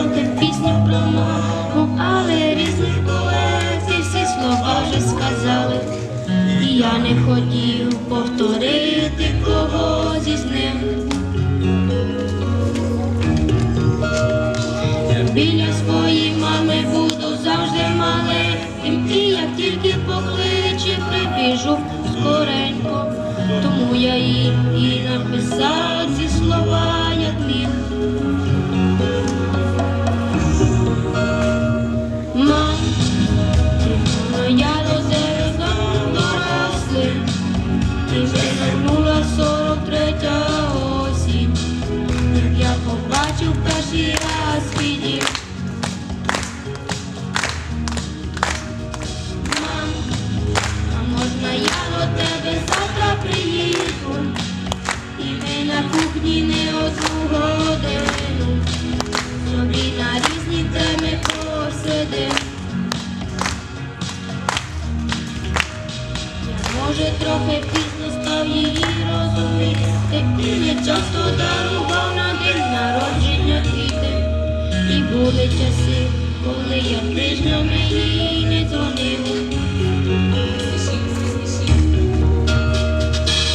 трохи пісню про маму, але різних поезій всі слова вже сказали. І я не хотів повторити когось із ним. Біля своєї мами буду завжди маленьким, і як тільки покличе, прибіжу скоренько. Тому я їй і трохи пізно став її розуміти, не часто дарував на день народження квіти. І були часи, коли я тижнями їй не дзвонив.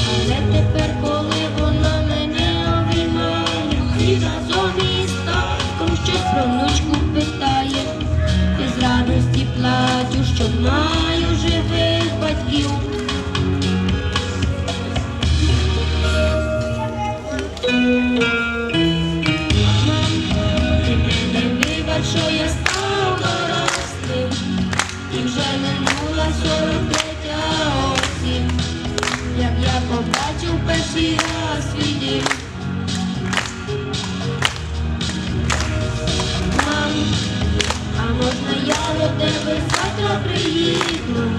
Але тепер, коли вона мене обіймає, і разом що я став дорослим, і вже минула сорок третя осінь, як я побачив перший раз свій. Мам, а можна я до тебе завтра приїду,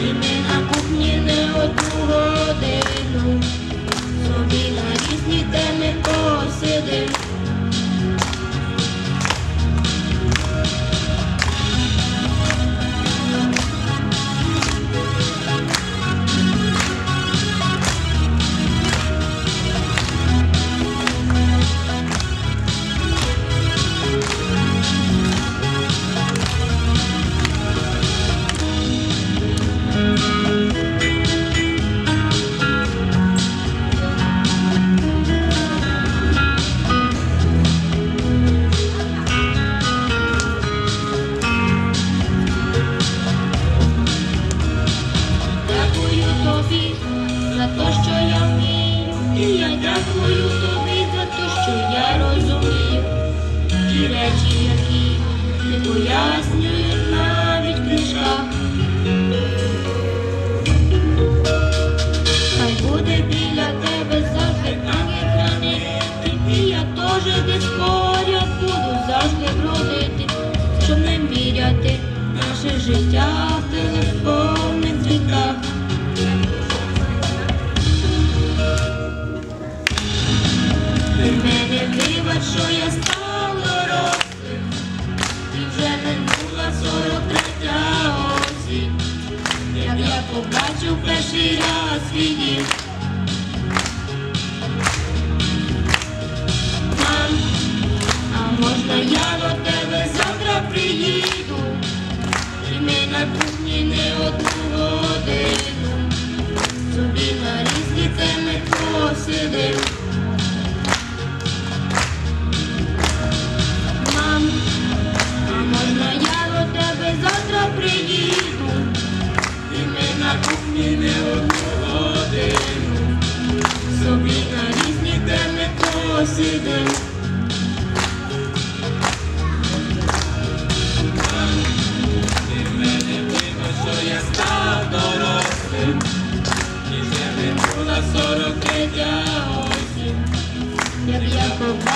і ми на кухні не одну життя в телефонних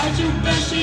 But you bet